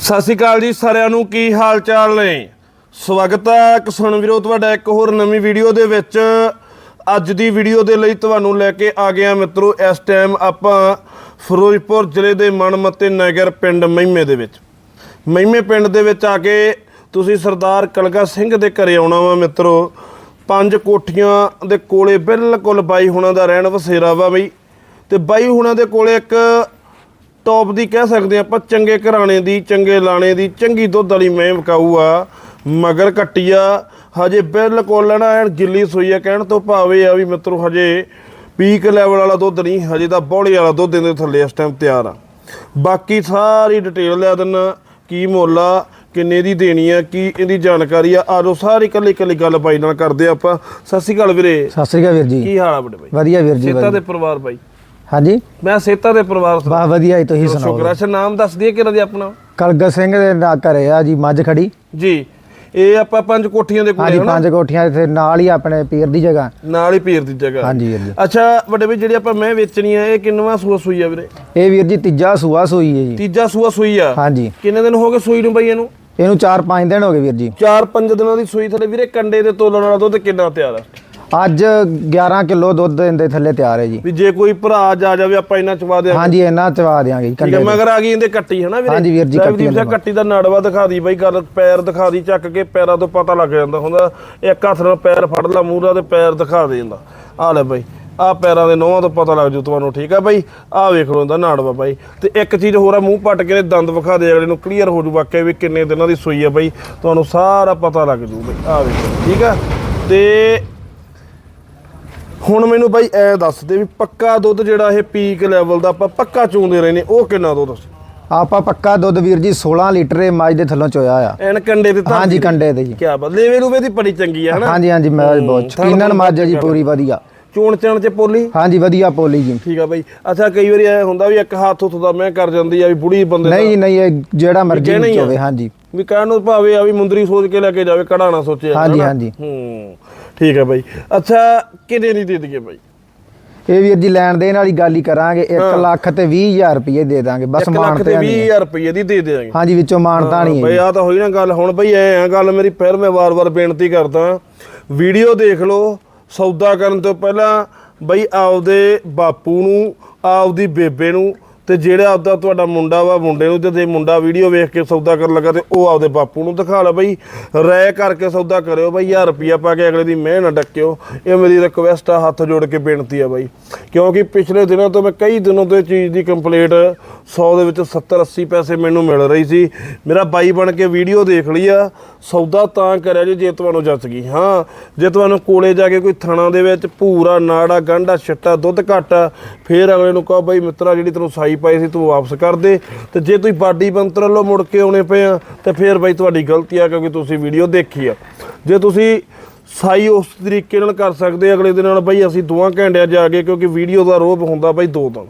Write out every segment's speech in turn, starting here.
ਸਤਿ ਸ਼੍ਰੀ ਅਕਾਲ ਜੀ ਸਾਰਿਆਂ ਨੂੰ, ਕੀ ਹਾਲ ਚਾਲ ਨੇ? ਸਵਾਗਤ ਹੈ ਕਿਸਾਨ ਵੀਰੋ ਤੁਹਾਡਾ ਇੱਕ ਹੋਰ ਨਵੀਂ ਵੀਡੀਓ ਦੇ ਵਿੱਚ। ਅੱਜ ਦੀ ਵੀਡੀਓ ਦੇ ਲਈ ਤੁਹਾਨੂੰ ਲੈ ਕੇ ਆ ਗਿਆ ਮਿੱਤਰੋ, ਇਸ ਟਾਈਮ ਆਪਾਂ ਫਿਰੋਜ਼ਪੁਰ ਜ਼ਿਲ੍ਹੇ ਦੇ ਮਨਮੱਤੇ ਨਗਰ ਪਿੰਡ ਮਹਿਮੇ ਦੇ ਵਿੱਚ। ਮਹਿਮੇ ਪਿੰਡ ਦੇ ਵਿੱਚ ਆ ਕੇ ਤੁਸੀਂ ਸਰਦਾਰ ਕਲਗਾ ਸਿੰਘ ਦੇ ਘਰੇ ਆਉਣਾ ਵਾ ਮਿੱਤਰੋ। ਪੰਜ ਕੋਠੀਆਂ ਦੇ ਕੋਲੇ ਬਿਲਕੁਲ ਬਾਈ ਹੁਣਾਂ ਦਾ ਰਹਿਣ ਵਸੇਰਾ ਵਾ ਬਈ। ਤੇ ਬਾਈ ਹੁਣਾਂ ਦੇ ਕੋਲੇ ਇੱਕ ਟੌਪ ਦੀ ਕਹਿ ਸਕਦੇ ਆਪਾਂ ਚੰਗੇ ਘਰਾਣੇ ਦੀ ਚੰਗੇ ਲਾਣੇ ਦੀ ਚੰਗੀ ਦੁੱਧ ਵਾਲੀ ਮੈਂ ਵਿਕਾਊ ਆ। ਮਗਰ ਕੱਟੀਆ ਹਜੇ ਬਿਲਕੁਲ ਨਾ ਐਨ ਗਿੱਲੀ ਸੋਈ ਆ ਕਹਿਣ ਤੋਂ ਭਾਵੇਂ ਆ ਵੀ ਮਿੱਤਰੋ ਹਜੇ ਪੀਕ ਲੈਵਲ ਵਾਲਾ ਦੁੱਧ ਨਹੀਂ ਹਜੇ ਤਾਂ ਬੌਲੀ ਵਾਲਾ ਦੁੱਧ ਇਹਦੇ ਥੱਲੇ ਇਸ ਟਾਈਮ ਤਿਆਰ ਆ। ਬਾਕੀ ਸਾਰੀ ਡਿਟੇਲ ਲਿਆ ਦਿੰਨਾ ਕੀ ਮੁੱਲ ਆ ਕਿੰਨੇ ਦੀ ਦੇਣੀ ਆ ਕੀ ਇਹਦੀ ਜਾਣਕਾਰੀ ਆ। ਆਜੋ ਸਾਰੀ ਇਕੱਲੀ ਇਕੱਲੀ ਗੱਲ ਬਾਈ ਨਾਲ ਕਰਦੇ ਆਪਾਂ। ਸਤਿ ਸ਼੍ਰੀ ਅਕਾਲ ਵੀਰੇ। ਸਤਿ ਸ੍ਰੀ ਅਕਾਲ ਵੀਰ ਜੀ। ਕੀ ਹਾਲ ਆ ਬੜੇ ਬਾਈ? ਵਧੀਆ ਵੀਰ ਜੀ ਸੇਤਾ। ਦੇ ਪਰਿਵਾਰ ਬਾਈ? ਹਾਂਜੀ। ਮੈਂ ਸੇਤਾ ਦੇ ਪਰਿਵਾਰ ਤੋਂ। ਬਾ ਵਧੀਆ ਜੀ ਤੁਸੀਂ ਸੁਣਾਓ ਸ਼ੁਕਰ ਅੱਛਾ ਨਾਮ ਦੱਸ ਦਈਏ ਕਿਹੜਾ ਦੀ ਆਪਣਾ? ਕਲਗਤ ਸਿੰਘ ਦੇ ਨਾਲ ਘਰੇ ਆ ਜੀ ਮੱਝ ਖੜੀ। ਜੀ। ਇਹ ਆਪਾਂ ਪੰਜ ਕੋਠੀਆਂ ਦੇ ਕੋਲੇ ਹਾਂਜੀ ਪੰਜ ਕੋਠੀਆਂ ਇੱਥੇ ਨਾਲ ਹੀ ਆਪਣੇ ਪੀਰ ਦੀ ਜਗ੍ਹਾ। ਨਾਲ ਹੀ ਪੀਰ ਦੀ ਜਗ੍ਹਾ। ਹਾਂਜੀ ਵੀਰ ਜੀ ਅੱਛਾ ਵੱਡੇ ਵੀ ਜਿਹੜੀ ਆਪਾਂ ਮੈਂ ਵੇਚਣੀ ਆ ਇਹ ਕਿੰਨਵਾਂ ਸੂਆ ਸੂਈ ਆ ਵੀਰੇ? ਇਹ ਵੀਰ ਜੀ ਤੀਜਾ ਸੂਆ ਸੂਈ ਹੈ ਜੀ। ਤੀਜਾ ਸੂਆ ਸੂਈ ਆ? ਹਾਂਜੀ। ਕਿੰਨੇ ਦਿਨ ਹੋ ਗਏ ਸੂਈ ਨੂੰ ਬਈ ਇਹਨੂੰ? ਇਹਨੂੰ 4-5 ਦਿਨ ਹੋ ਗਏ ਵੀਰ ਜੀ। 4-5 ਦਿਨਾਂ ਦੀ ਸੂਈ ਥਲੇ ਵੀਰੇ ਕੰਡੇ ਦੇ ਤੋਲਣ ਵਾਲਾ ਦੁੱਧ ਕਿੰਨਾ ਤਿਆਰ ਆ? ਅੱਜ 11 ਕਿਲੋ ਦੁੱਧ ਇਹਦੇ ਥੱਲੇ ਤਿਆਰ ਹੈ ਜੀ। ਵੀ ਜੇ ਕੋਈ ਭਰਾ ਜਾ ਜਾਵੇ ਆਪਾਂ ਇਹਨਾਂ ਚਵਾ ਦੇ ਹਾਂਜੀ ਇਹਨਾਂ ਚਵਾ ਦਿਆਂਗੇ ਜੀ ਠੀਕ ਹੈ ਮਗਰ ਆ ਗਈ ਇਹਦੇ ਕੱਟੀ ਹਨਾ ਵੀਰੇ? ਹਾਂਜੀ ਵੀਰ ਜੀ, ਕੱਟੀ। ਕੱਟੀ ਦਾ ਨੜਵਾ ਦਿਖਾ ਦੀ ਬਈ ਗੱਲ ਪੈਰ ਦਿਖਾ ਦੀ ਚੱਕ ਕੇ ਪੈਰਾਂ ਤੋਂ ਪਤਾ ਲੱਗ ਜਾਂਦਾ ਹੁੰਦਾ। ਇੱਕ ਹੱਥ ਨਾਲ ਪੈਰ ਫੜ ਲਾ ਮੂਹਰਾ ਤੇ ਪੈਰ ਦਿਖਾ ਦੇ ਜਾਂਦਾ। ਆ ਲੈ ਬਈ ਆ ਪੈਰਾਂ ਦੇ ਨੋਹਾਂ ਤੋਂ ਪਤਾ ਲੱਗ ਜੂ ਤੁਹਾਨੂੰ ਠੀਕ ਆ ਬਈ? ਆ ਵੇਖ ਲਓ ਇਹਦਾ ਨਾੜਵਾ ਬਾਈ। ਤੇ ਇੱਕ ਚੀਜ਼ ਹੋਰ ਆ ਮੂੰਹ ਪੱਟ ਕੇ ਦੰਦ ਵਿਖਾ ਦੇ ਅਗਲੇ ਨੂੰ ਕਲੀਅਰ ਹੋ ਜੂ ਵਾਕਿਆ ਵੀ ਕਿੰਨੇ ਦਿਨਾਂ ਦੀ ਸੂਈ ਆ ਬਈ। ਤੁਹਾਨੂੰ ਸਾਰਾ ਪਤਾ ਲੱਗ ਜੂ ਬਈ ਆ ਵੇਖੋ ਠੀਕ ਆ? ਤੇ ਹੁਣ ਮੈਨੂੰ ਬਾਈ ਐ ਦੱਸ ਦੇ ਵੀ ਪੱਕਾ ਦੁੱਧ ਜਿਹੜਾ ਇਹ ਪੀਕ ਲੈਵਲ ਦਾ ਆਪਾਂ ਪੱਕਾ ਚੂੰਦੇ ਰਹੇ ਨੇ ਉਹ ਕਿੰਨਾ ਦੁੱਧ ਆਪਾਂ ਪੱਕਾ ਦੁੱਧ ਵੀਰ ਜੀ 16 ਲੀਟਰ ਇਹ ਮੱਝ ਦੇ ਥੱਲੋਂ ਚੋਇਆ ਆ। ਐਨ ਕੰਡੇ ਤੇ ਹਾਂਜੀ ਕੰਡੇ ਤੇ ਜੀ। ਕੀ ਬਾਤ ਲੇਵੇ ਲੂਵੇ ਦੀ ਬੜੀ ਚੰਗੀ ਆ ਹਨਾ? ਹਾਂਜੀ ਹਾਂਜੀ ਮੈਂ ਬਹੁਤ ਸ਼ਕੀਨਨ ਮੱਝ ਹੈ ਜੀ ਪੂਰੀ ਵਧੀਆ। ਚੋਣ ਚਣ ਚ ਪੋਲੀ? ਹਾਂਜੀ ਵਧੀਆ ਪੋਲੀ ਜੀ। ਠੀਕ ਆ ਬਾਈ। ਅੱਛਾ ਕਈ ਵਾਰੀ ਐ ਹੁੰਦਾ ਵੀ ਇੱਕ ਹੱਥ ਉੱਥ ਦਾ ਮੈਂ ਕਰ ਜਾਂਦੀ ਆ ਵੀ ਬੁੜੀ ਬੰਦੇ ਨਹੀਂ ਨਹੀਂ ਇਹ ਜਿਹੜਾ ਮਰਜ਼ੀ। ਹੋਵੇ ਹਾਂਜੀ। ਵੀ ਕਹਿਣ ਨੂੰ ਭਾਵੇਂ ਆ ਵੀ ਮੁੰਦਰੀ ਸੋਚ ਕੇ ਲੈ ਕੇ ਜਾਵੇ ਕੜਾ ਨਾ ਸੋਚੇ ਹਾਂਜੀ? ਹਾਂਜੀ। ਹੂੰ। ਠੀਕ ਆ ਬਾਈ। ਅੱਛਾ ਕਿੰਨੇ ਦੀ ਦੇ ਦਈਏ ਬਾਈ? ਇਹ ਵੀਰ ਜੀ ਲੈਣ ਦੇਣ ਵਾਲੀ ਗੱਲ ਹੀ ਕਰਾਂਗੇ। 1 ਲੱਖ ਤੇ 20000 ਰੁਪਏ ਦੇ ਦਾਂਗੇ ਬਸ 1 ਲੱਖ ਮਾਨ ਤੇ ਤੇ ਨਹੀਂ 20000 ਰੁਪਏ ਦੀ ਦੇ ਦੇਾਂਗੇ ਹਾਂਜੀ ਵਿੱਚੋਂ ਮਾਨਤਾ ਨਹੀਂ ਬਈ ਹੈ ਆ ਤਾਂ ਹੋਈ ਨਾ ਗੱਲ। ਹੁਣ ਬਈ ਐ ਆ ਗੱਲ ਮੇਰੀ ਫਿਰ ਮੈਂ ਵਾਰ-ਵਾਰ ਬੇਨਤੀ ਕਰਦਾ। ਵੀਡੀਓ ਦੇਖ ਲਓ ਸੌਦਾ ਕਰਨ ਤੋਂ ਪਹਿਲਾਂ ਬਈ ਆਪਦੇ ਬਾਪੂ ਨੂੰ ਆਪਦੀ ਬੇਬੇ ਨੂੰ ਤੇ ਜਿਹੜਾ ਆਪਦਾ ਤੁਹਾਡਾ ਮੁੰਡਾ ਵਾ ਮੁੰਡੇ ਨੂੰ ਤੇ ਜੇ ਮੁੰਡਾ ਵੀਡੀਓ ਵੇਖ ਕੇ ਸੌਦਾ ਕਰਨ ਲੱਗਾ ਤੇ ਉਹ ਆਪਦੇ ਬਾਪੂ ਨੂੰ ਦਿਖਾ ਲਓ ਬਈ। ਰਾਇ ਕਰਕੇ ਸੌਦਾ ਕਰਿਓ ਬਈ 1000 ਰੁਪਿਆ ਪਾ ਕੇ ਅਗਲੇ ਦੀ ਮਿਹਨਤ ਨਾ ਡੱਕਿਓ। ਇਹ ਮੇਰੀ ਰਿਕਵੈਸਟ ਆ ਹੱਥ ਜੋੜ ਕੇ ਬੇਨਤੀ ਆ ਬਈ। ਕਿਉਂਕਿ ਪਿਛਲੇ ਦਿਨਾਂ ਤੋਂ ਮੈਂ ਕਈ ਦਿਨੋਂ ਤੋਂ ਇਹ ਚੀਜ਼ ਦੀ ਕੰਪਲੀਟ 100 ਦੇ ਵਿੱਚ 70 80 ਪੈਸੇ ਮੈਨੂੰ ਮਿਲ ਰਹੀ ਸੀ। ਮੇਰਾ ਬਾਈ ਬਣ ਕੇ ਵੀਡੀਓ ਦੇਖ ਲਈ ਆ। ਸੌਦਾ ਤਾਂ ਕਰਿਆ ਜੀ ਜੇ ਤੁਹਾਨੂੰ ਜੱਚ ਗਈ। ਹਾਂ ਜੇ ਤੁਹਾਨੂੰ ਕੋਲੇ ਜਾ ਕੇ ਕੋਈ ਥਣਾ ਦੇ ਵਿੱਚ ਭੂਰਾ ਨਾੜਾ ਗੰਢਾ ਛੱਟਾ ਦੁੱਧ ਘੱਟ ਆ, ਫੇਰ ਅਗਲੇ ਨੂੰ ਕਹੋ ਬਾਈ ਮਿੱਤਰਾ ਜਿਹੜੀ ਤੈਨੂੰ ਸਾਈ ਪਾਈ ਸੀ ਤੂੰ ਵਾਪਸ ਕਰ ਦੇ। ਤੇ ਜੇ ਤੁਸੀਂ ਬਾਡੀ ਬੰਤਰ ਵੱਲੋਂ ਮੁੜ ਕੇ ਆਉਣੇ ਪਏ ਆ ਤੇ ਫੇਰ ਬਾਈ ਤੁਹਾਡੀ ਗਲਤੀ ਆ ਕਿਉਂਕਿ ਤੁਸੀਂ ਵੀਡੀਓ ਦੇਖੀ ਆ। ਜੇ ਤੁਸੀਂ ਸਾਈ ਉਸ ਤਰੀਕੇ ਨਾਲ ਕਰ ਸਕਦੇ ਅਗਲੇ ਦਿਨ ਨਾਲ ਬਾਈ ਅਸੀਂ ਦੋਵਾਂ ਘੰਟਿਆਂ ਜਾ ਕੇ ਕਿਉਂਕਿ ਵੀਡੀਓ ਦਾ ਰੋਬ ਹੁੰਦਾ ਬਾਈ ਦੋ ਦਿਨ।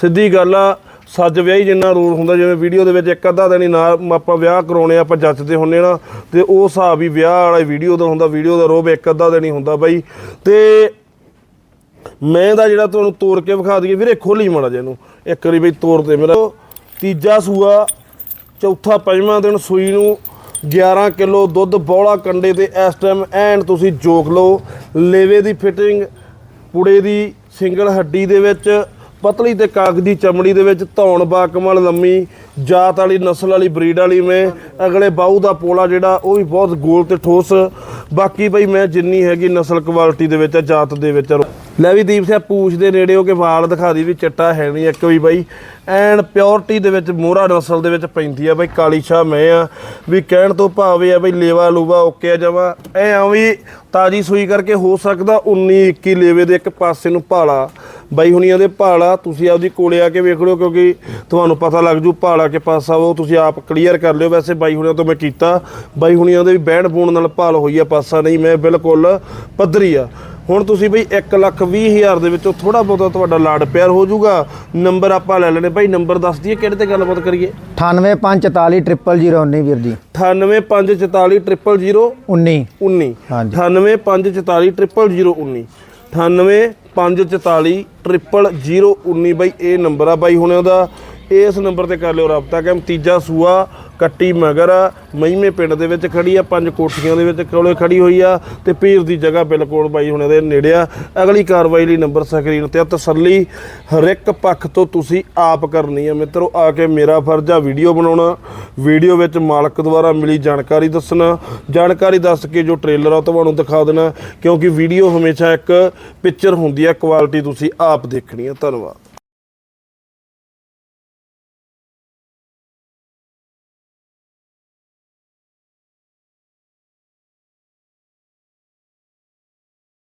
ਸਿੱਧੀ ਗੱਲ ਆ ਸੱਜ ਵਿਆਹੀ ਜਿੰਨਾ ਰੂਲ ਹੁੰਦਾ ਜਿਵੇਂ ਵੀਡੀਓ ਦੇ ਵਿੱਚ ਇੱਕ ਅੱਧਾ ਦਿਨ ਹੀ ਨਾ ਆਪਾਂ ਵਿਆਹ ਕਰਾਉਣੇ ਆ, ਆਪਾਂ ਜੱਜਦੇ ਹੁੰਨੇ ਨਾ ਤੇ ਉਹ ਹਿਸਾਬ ਹੀ ਵਿਆਹ ਵਾਲਾ ਵੀਡੀਓ ਦਾ ਹੁੰਦਾ ਵੀਡੀਓ ਦਾ ਰੋਬ ਇੱਕ ਅੱਧਾ ਦਿਨ ਹੀ ਹੁੰਦਾ ਬਾਈ। ਤੇ ਮੈਂ ਦਾ ਜਿਹੜਾ ਤੁਹਾਨੂੰ ਤੋੜ ਕੇ ਵਿਖਾ ਦਈਏ, ਵੀਰੇ ਖੋਲੀ ਮਾੜਾ ਜਿਹਾ ਇਹਨੂੰ। ਇੱਕ ਵਾਰੀ ਬਈ ਤੋੜ ਦੇ ਮੇਰਾ। ਤੀਜਾ ਸੂਆ, ਚੌਥਾ ਪੰਜਵਾਂ ਦਿਨ ਸੂਈ ਨੂੰ 11 ਕਿਲੋ ਦੁੱਧ ਬੌਲਾ ਕੰਡੇ ਤੇ ਇਸ ਟਾਈਮ ਐਨ ਤੁਸੀਂ ਜੋਖ ਲਓ। ਲੇਵੇ ਦੀ ਫਿਟਿੰਗ ਪੂੜੇ ਦੀ ਸਿੰਗਲ ਹੱਡੀ ਦੇ ਵਿੱਚ, ਪਤਲੀ ਤੇ ਕਾਗਜ਼ੀ ਚਮੜੀ ਦੇ ਵਿੱਚ ਧੌਣ ਬਾਕਮਲ ਲੰਮੀ, ਜਾਤ ਵਾਲੀ, ਨਸਲ ਵਾਲੀ, ਬਰੀਡ ਵਾਲੀ ਮੈਂ। ਅਗਲੇ ਬਾਹੂ ਦਾ ਪੋਲਾ ਜਿਹੜਾ, ਉਹ ਵੀ ਬਹੁਤ ਗੋਲ ਤੇ ਠੋਸ। ਬਾਕੀ ਬਈ ਮੈਂ ਜਿੰਨੀ ਹੈਗੀ ਨਸਲ ਕੁਆਲਿਟੀ ਦੇ ਵਿੱਚ, ਜਾਤ ਦੇ ਵਿੱਚ। ਲੈ ਵੀ ਦੀਪ ਸਿੰਘ ਪੂਛ ਦੇ ਨੇੜੇ ਹੋ ਕੇ ਵਾਲ ਦਿਖਾ ਦੀ ਵੀ ਚਿੱਟਾ ਹੈ ਨਹੀਂ ਇੱਕ ਵੀ ਬਾਈ। ਐਨ ਪਿਓਰਟੀ ਦੇ ਵਿੱਚ ਮੋਹਰਾ ਨਸਲ ਦੇ ਵਿੱਚ ਪੈਂਦੀ ਆ ਬਾਈ, ਕਾਲੀ ਸ਼ਾਹ ਮੈਂ ਆ। ਵੀ ਕਹਿਣ ਤੋਂ ਭਾਵੇਂ ਆ ਬਈ ਲੇਵਾ ਲੂਵਾ ਓਕੇ ਆ ਜਮਾ। ਐ ਆ ਵੀ ਤਾਜੀ ਸੂਈ ਕਰਕੇ ਹੋ ਸਕਦਾ 19 21 ਲੇਵੇ ਦੇ ਇੱਕ ਪਾਸੇ ਨੂੰ ਭਾਲਾ। ਬਾਈ ਹੁਣੀਆਂ ਦੇ ਭਾਲਾ ਤੁਸੀਂ ਆਪਦੀ ਕੋਲੇ ਆ ਕੇ ਵੇਖ ਲਿਓ ਕਿਉਂਕਿ ਤੁਹਾਨੂੰ ਪਤਾ ਲੱਗ ਜੂ ਭਾਲਾ ਕੇ ਪਾਸਾ ਉਹ ਤੁਸੀਂ ਆਪ ਕਲੀਅਰ ਕਰ ਲਿਓ। ਵੈਸੇ ਬਾਈ ਹੁਣੀਆਂ ਤੋਂ ਮੈਂ ਕੀਤਾ। ਬਾਈ ਹੁਣੀਆਂ ਦੇ ਵੀ ਬਹਿਣ ਬੂਣ ਨਾਲ ਭਾਲ ਹੋਈ ਆ, ਪਾਸਾ ਨਹੀਂ, ਮੈਂ ਬਿਲਕੁਲ ਪੱਧਰੀ ਆ। ਹੁਣ ਤੁਸੀਂ ਬਈ 1 ਲੱਖ 20 ਹਜ਼ਾਰ ਦੇ ਵਿੱਚੋਂ ਥੋੜਾ ਬਹੁਤਾ ਤੁਹਾਡਾ ਲਾਡ ਪਿਆਰ ਹੋ ਜਾਊਗਾ। ਨੰਬਰ ਆਪਾਂ ਲੈ ਲੈਣੇ ਭਾਈ ਨੰਬਰ ਦੱਸ ਦਈਏ ਕਿਹੜੇ ਤੇ ਗੱਲਬਾਤ ਕਰੀਏ? 9854400019 ਵੀਰ ਜੀ। 9854400019 19 ਹਾਂਜੀ। 9854400019 9854400019 ਬਾਈ ਇਹ ਨੰਬਰ ਆ ਬਾਈ ਹੁਣ ਉਹਦਾ। ਇਸ ਨੰਬਰ ਤੇ ਕਰ ਲਿਓ ਰਾਬਤਾ ਕਿ ਤੀਜਾ ਸੂਆ। ਕੱਟੀ ਮਗਰ ਆ, ਮਹਿਮੇ ਪਿੰਡ ਦੇ ਵਿੱਚ ਖੜੀ ਆ ਪੰਜ ਕੋਠੀਆਂ ਦੇ ਵਿੱਚ ਕੋਲੇ ਖੜੀ ਹੋਈ ਆ ਤੇ ਪੀਰ ਦੀ ਜਗ੍ਹਾ ਬਿਲਕੁਲ ਬਾਈ ਹੁਣੇ ਦੇ ਨੇੜੇ ਆ। ਅਗਲੀ ਕਾਰਵਾਈ ਲਈ ਨੰਬਰ ਸਕਰੀਨ ਤੇ ਆ। ਤਸੱਲੀ ਹਰ ਇੱਕ ਪੱਖ ਤੋਂ ਤੁਸੀਂ ਆਪ ਕਰਨੀ ਆ। ਮਿੱਤਰੋ ਆ ਕੇ ਮੇਰਾ ਫਰਜ਼ ਆ ਵੀਡੀਓ ਬਣਾਉਣਾ। ਵੀਡੀਓ ਵਿੱਚ ਮਾਲਕ ਦੁਆਰਾ ਮਿਲੀ ਜਾਣਕਾਰੀ ਦੱਸਣਾ। ਜਾਣਕਾਰੀ ਦੱਸ ਕੇ ਜੋ ਟ੍ਰੇਲਰ ਆ ਤੁਹਾਨੂੰ ਦਿਖਾ ਦੇਣਾ। ਕਿਉਂਕਿ ਵੀਡੀਓ ਹਮੇਸ਼ਾ ਇੱਕ ਪਿਕਚਰ ਹੁੰਦੀ ਆ ਕੁਆਲਿਟੀ ਤੁਸੀਂ ਆਪ ਦੇਖਣੀ ਆ। ਧੰਨਵਾਦ।